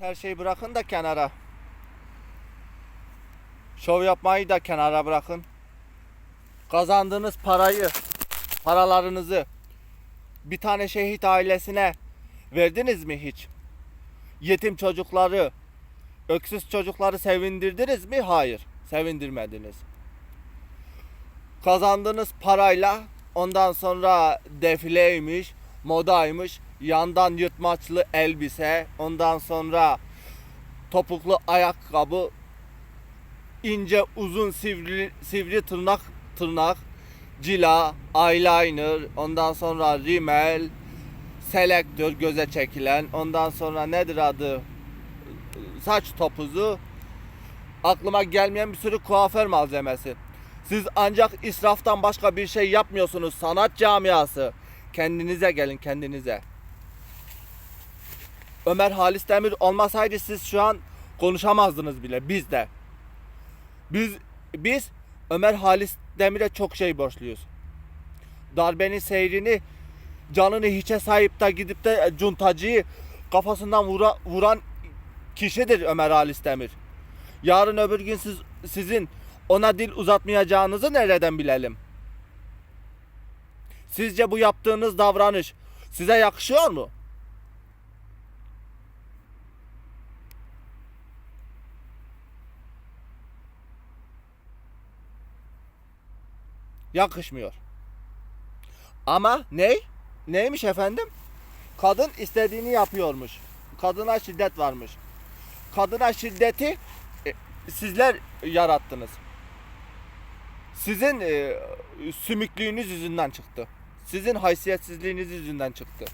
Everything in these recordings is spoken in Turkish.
Her şeyi bırakın da kenara. Şov yapmayı da kenara bırakın. Kazandığınız parayı, paralarınızı bir tane şehit ailesine verdiniz mi hiç? Yetim çocukları, öksüz çocukları sevindirdiniz mi? Hayır, sevindirmediniz. Kazandığınız parayla ondan sonra defileymiş, modaymış, yandan yırtmaçlı elbise, ondan sonra topuklu ayakkabı, ince uzun sivri, sivri tırnak tırnak, cila, eyeliner, ondan sonra rimel, selektör göze çekilen, ondan sonra nedir adı? Saç topuzu, aklıma gelmeyen bir sürü kuaför malzemesi. Siz ancak israftan başka bir şey yapmıyorsunuz sanat camiası. Kendinize gelin kendinize. Ömer Halis Demir olmasaydı siz şu an konuşamazdınız bile biz de. Biz biz Ömer Halis Demir'e çok şey borçluyuz. Darbenin seyrini canını hiçe sahip da gidip de cuntacıyı kafasından vura, vuran kişidir Ömer Halis Demir. Yarın öbür gün siz sizin ona dil uzatmayacağınızı nereden bilelim? Sizce bu yaptığınız davranış size yakışıyor mu? Yakışmıyor. Ama ne? Neymiş efendim? Kadın istediğini yapıyormuş. Kadına şiddet varmış. Kadına şiddeti e, sizler yarattınız. Sizin e, sümüklüğünüz yüzünden çıktı. Sizin haysiyetsizliğiniz yüzünden çıktı.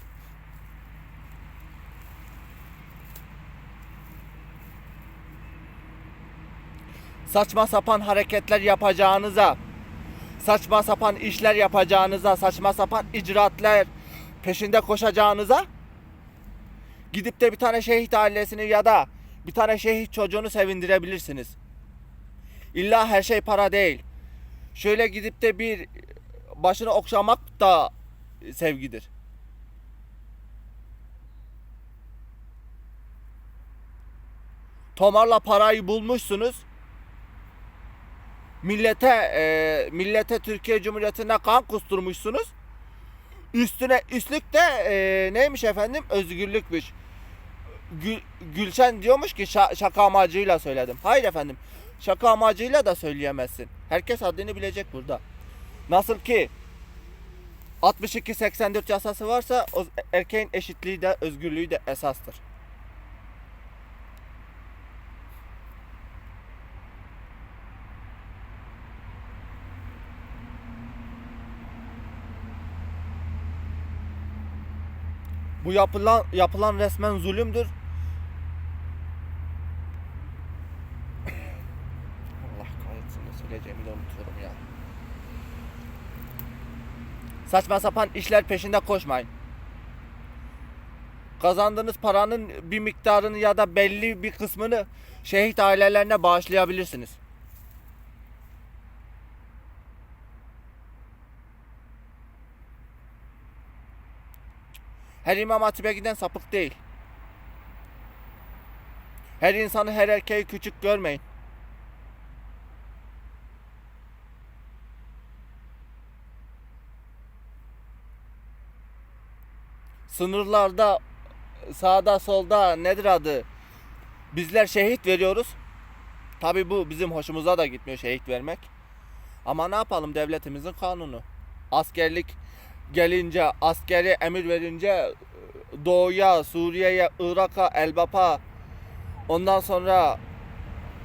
Saçma sapan hareketler yapacağınıza, saçma sapan işler yapacağınıza, saçma sapan icraatler peşinde koşacağınıza gidip de bir tane şehit ailesini ya da bir tane şehit çocuğunu sevindirebilirsiniz. İlla her şey para değil. Şöyle gidip de bir başını okşamak da sevgidir. Tomarla parayı bulmuşsunuz. Millete e, millete Türkiye Cumhuriyeti'ne kan kusturmuşsunuz. Üstüne üstlük de e, neymiş efendim? Özgürlükmüş. Gül, Gülşen diyormuş ki şa- şaka amacıyla söyledim. Hayır efendim. Şaka amacıyla da söyleyemezsin. Herkes haddini bilecek burada. Nasıl ki 62-84 yasası varsa o erkeğin eşitliği de özgürlüğü de esastır. Bu yapılan yapılan resmen zulümdür. Allah kahretsin ne söyleyeceğimi de unutuyorum ya. Saçma sapan işler peşinde koşmayın. Kazandığınız paranın bir miktarını ya da belli bir kısmını şehit ailelerine bağışlayabilirsiniz. Her imam giden sapık değil. Her insanı her erkeği küçük görmeyin. Sınırlarda sağda solda nedir adı? Bizler şehit veriyoruz. Tabi bu bizim hoşumuza da gitmiyor şehit vermek. Ama ne yapalım devletimizin kanunu. Askerlik gelince askeri emir verince doğuya, Suriye'ye, Irak'a, Elbap'a ondan sonra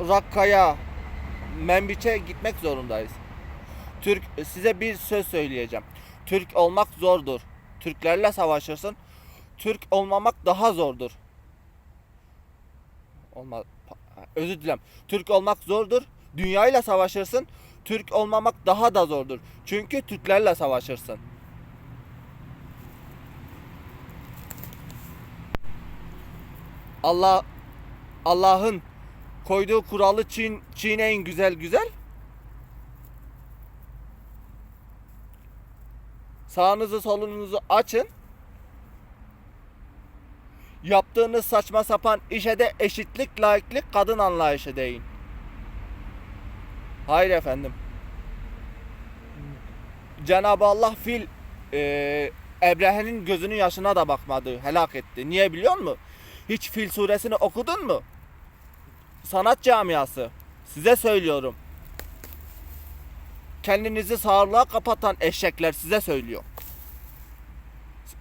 Rakka'ya, Menbiç'e gitmek zorundayız. Türk size bir söz söyleyeceğim. Türk olmak zordur. Türklerle savaşırsın. Türk olmamak daha zordur. Olma özür dilerim. Türk olmak zordur. Dünyayla savaşırsın. Türk olmamak daha da zordur. Çünkü Türklerle savaşırsın. Allah Allah'ın koyduğu kuralı çiğ, çiğneyin güzel güzel. Sağınızı solunuzu açın. Yaptığınız saçma sapan işe de eşitlik, laiklik, kadın anlayışı deyin. Hayır efendim. Cenab-ı Allah fil e, Ebrehe'nin gözünün yaşına da bakmadı, helak etti. Niye biliyor musun? Hiç Fil suresini okudun mu? Sanat camiası. Size söylüyorum. Kendinizi sağırlığa kapatan eşekler size söylüyor.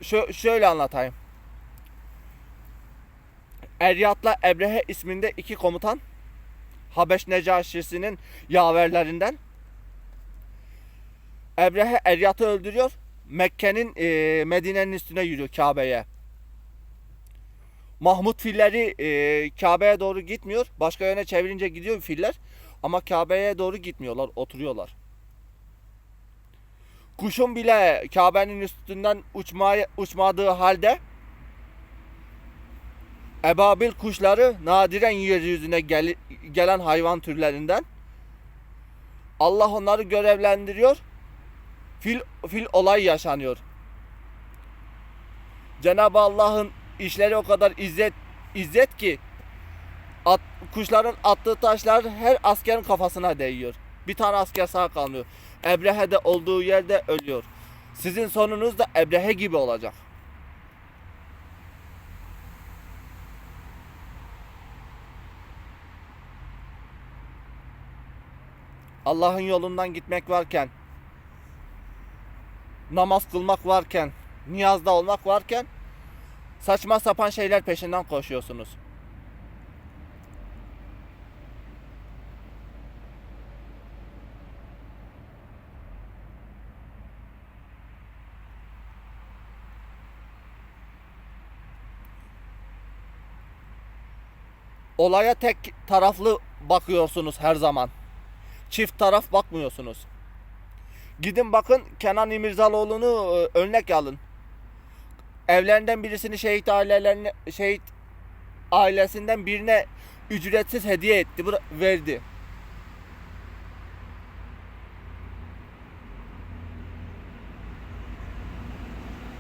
Şö- şöyle anlatayım. Eryat'la Ebrehe isminde iki komutan Habeş Necaşisi'nin yaverlerinden Ebrehe Eryat'ı öldürüyor. Mekke'nin e, Medine'nin üstüne yürüyor Kabe'ye. Mahmut filleri e, Kabe'ye doğru gitmiyor. Başka yöne çevirince gidiyor filler. Ama Kabe'ye doğru gitmiyorlar, oturuyorlar. Kuşun bile Kabe'nin üstünden uçmaya, uçmadığı halde ebabil kuşları nadiren yeryüzüne gel, gelen hayvan türlerinden Allah onları görevlendiriyor. Fil, fil olay yaşanıyor. Cenab-ı Allah'ın işleri o kadar izzet izzet ki at, kuşların attığı taşlar her askerin kafasına değiyor. Bir tane asker sağ kalmıyor. Ebrehe de olduğu yerde ölüyor. Sizin sonunuz da Ebrehe gibi olacak. Allah'ın yolundan gitmek varken, namaz kılmak varken, niyazda olmak varken saçma sapan şeyler peşinden koşuyorsunuz. Olaya tek taraflı bakıyorsunuz her zaman. Çift taraf bakmıyorsunuz. Gidin bakın Kenan İmirzalıoğlu'nu e, örnek alın. Evlerinden birisini şehit ailelerine şehit ailesinden birine ücretsiz hediye etti, verdi.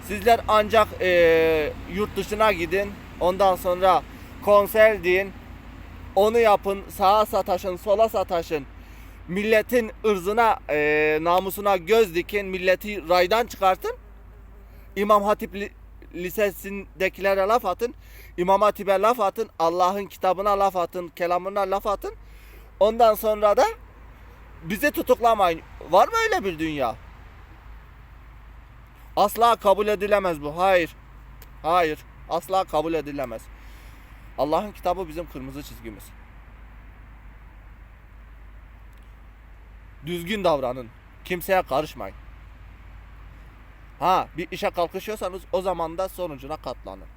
Sizler ancak e, yurt dışına gidin, ondan sonra konser deyin, onu yapın, sağa sataşın, sola sataşın. Milletin ırzına, e, namusuna göz dikin, milleti raydan çıkartın. İmam Hatip li- Lisesi'ndekilere laf atın. İmam Hatip'e laf atın. Allah'ın kitabına laf atın. Kelamına laf atın. Ondan sonra da bizi tutuklamayın. Var mı öyle bir dünya? Asla kabul edilemez bu. Hayır. Hayır. Asla kabul edilemez. Allah'ın kitabı bizim kırmızı çizgimiz. Düzgün davranın. Kimseye karışmayın. Ha bir işe kalkışıyorsanız o zaman da sonucuna katlanın.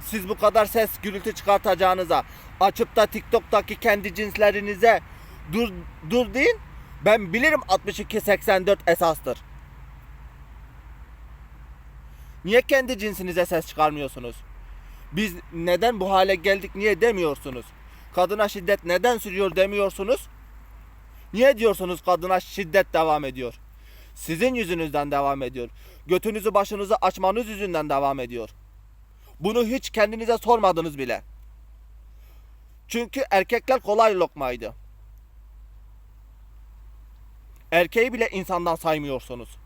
Siz bu kadar ses gürültü çıkartacağınıza açıp da TikTok'taki kendi cinslerinize dur dur deyin. Ben bilirim 62 84 esastır. Niye kendi cinsinize ses çıkarmıyorsunuz? Biz neden bu hale geldik niye demiyorsunuz? Kadına şiddet neden sürüyor demiyorsunuz? Niye diyorsunuz kadına şiddet devam ediyor? Sizin yüzünüzden devam ediyor. Götünüzü başınızı açmanız yüzünden devam ediyor. Bunu hiç kendinize sormadınız bile. Çünkü erkekler kolay lokmaydı. Erkeği bile insandan saymıyorsunuz.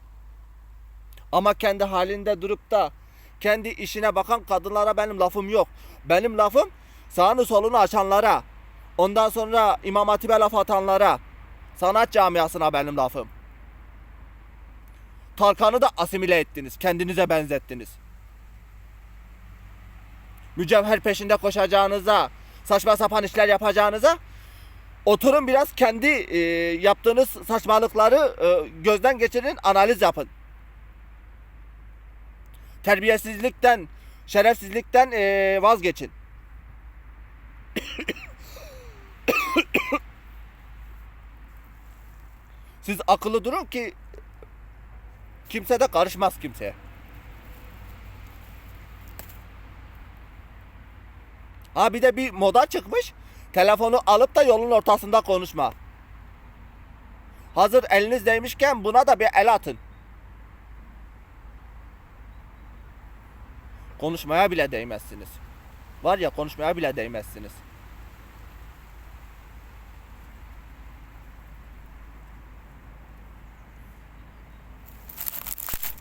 Ama kendi halinde durup da kendi işine bakan kadınlara benim lafım yok. Benim lafım sağını solunu açanlara, ondan sonra İmam Hatip'e laf atanlara, sanat camiasına benim lafım. Tarkan'ı da asimile ettiniz, kendinize benzettiniz. Mücevher peşinde koşacağınıza, saçma sapan işler yapacağınıza oturun biraz kendi e, yaptığınız saçmalıkları e, gözden geçirin, analiz yapın. Terbiyesizlikten, şerefsizlikten e, vazgeçin. Siz akıllı durun ki kimse de karışmaz kimseye. Ha bir de bir moda çıkmış. Telefonu alıp da yolun ortasında konuşma. Hazır eliniz değmişken buna da bir el atın. Konuşmaya bile değmezsiniz. Var ya konuşmaya bile değmezsiniz.